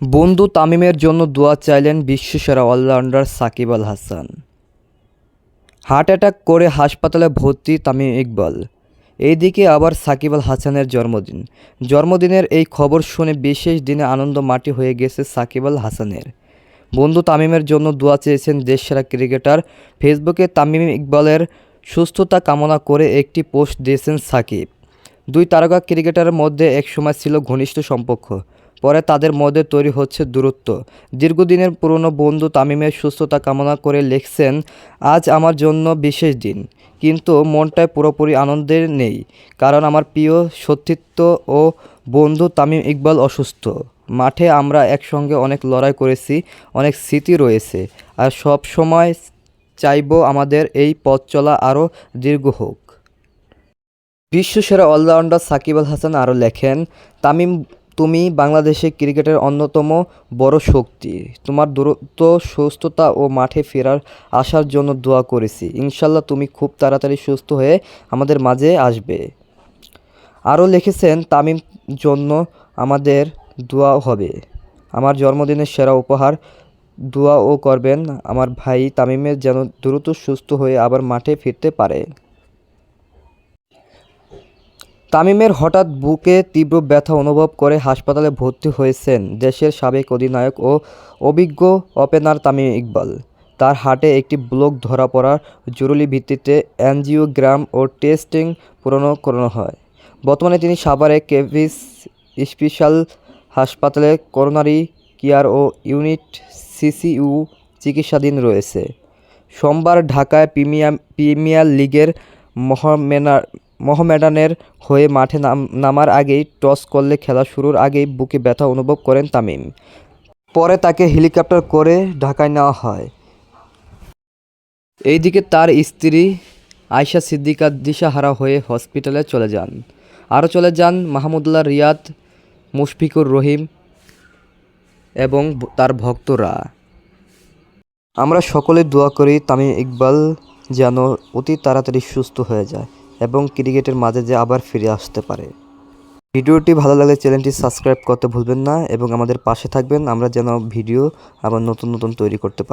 বন্ধু তামিমের জন্য দোয়া চাইলেন বিশ্বসেরা allrounder Shakib Al Hasan. Heart attack করে হাসপাতালে ভর্তি তামিম ইকবাল। এইদিকে আবার সাকিব আল হাসানের জন্মদিন। জন্মদিনের এই খবর শুনে বিশেষ দিনে আনন্দ মাটি হয়ে গেছে সাকিব আল হাসানের। বন্ধু তামিমের জন্য দোয়া চেয়েছেন দেশসেরা ক্রিকেটার। ফেসবুকে তামিম ইকবালের সুস্থতা কামনা করে একটি পোস্ট দিয়েছেন সাকিব। দুই তারকা ক্রিকেটারের মধ্যে একসময় ছিল ঘনিষ্ঠ সম্পর্ক। পরে তাদের মধ্যে তৈরি হচ্ছে দূরত্ব। দীর্ঘদিনের পুরনো বন্ধু তামিমের সুস্থতা কামনা করে লিখছেন, আজ আমার জন্য বিশেষ দিন। কিন্তু মনটায় পুরোপুরি আনন্দের নেই, কারণ আমার প্রিয় সতীর্থ ও বন্ধু তামিম ইকবাল অসুস্থ। মাঠে আমরা একসঙ্গে অনেক লড়াই করেছি, অনেক স্মৃতি রয়েছে, আর সব সময় চাইব আমাদের এই পথ চলা আরও দীর্ঘ হোক। বিশ্বসেরা অলরাউন্ডার সাকিব আল হাসান আরও লেখেন, তামিম তুমি বাংলাদেশের ক্রিকেটের অন্যতম বড় শক্তি। তোমার দ্রুত সুস্থতা ও মাঠে ফেরার আসার জন্য দোয়া করেছি। ইনশাল্লাহ তুমি খুব তাড়াতাড়ি সুস্থ হয়ে আমাদের মাঝে আসবে। আরও লিখেছেন, তামিম জন্য আমাদের দোয়া হবে। আমার জন্মদিনের সেরা উপহার দোয়াও করবেন আমার ভাই তামিমের যেন দ্রুত সুস্থ হয়ে আবার মাঠে ফিরতে পারে। তামিমের হঠাৎ বুকে তীব্র ব্যথা অনুভব করে হাসপাতালে ভর্তি হয়েছেন দেশের সাবেক অধিনায়ক ও অভিজ্ঞ ওপেনার তামিম ইকবাল। তার হাটে একটি ব্লক ধরা পড়ার জরুরি ভিত্তিতে অ্যানজিওগ্রাম ও টেস্টিং পূরণ করানো হয়। বর্তমানে তিনি সাভারে কেভিস স্পেশাল হাসপাতালে করোনারি কেয়ার ও ইউনিট সিসিইউ চিকিৎসাধীন রয়েছে। সোমবার ঢাকায় প্রিমিয়ার প্রিমিয়ার লিগের মহমেনা মহমেডানের হয়ে মাঠে নাম- নামার আগেই টস করলে খেলা শুরুর আগেই বুকে ব্যথা অনুভব করেন তামিম। পরে তাকে হেলিকপ্টার করে ঢাকায় নেওয়া হয়। এইদিকে তার স্ত্রী আয়শা সিদ্দিকা দিশাহারা হয়ে হসপিটালে চলে যান। আরও চলে যান মাহমুদুল্লাহ রিয়াদ, মুশফিকুর রহিম এবং তার ভক্তরা। আমরা সকলে দোয়া করি তামিম ইকবাল যেন অতি তাড়াতাড়ি সুস্থ হয়ে যায়। এবং ক্রিকেটের মাঝে যে আবার ফিরে আসতে পারে। ভিডিওটি ভালো লাগলে চ্যানেলটি সাবস্ক্রাইব করতে ভুলবেন না এবং আমাদের পাশে থাকবেন। আমরা যেন ভিডিও আবার নতুন নতুন তৈরি করতে পারি।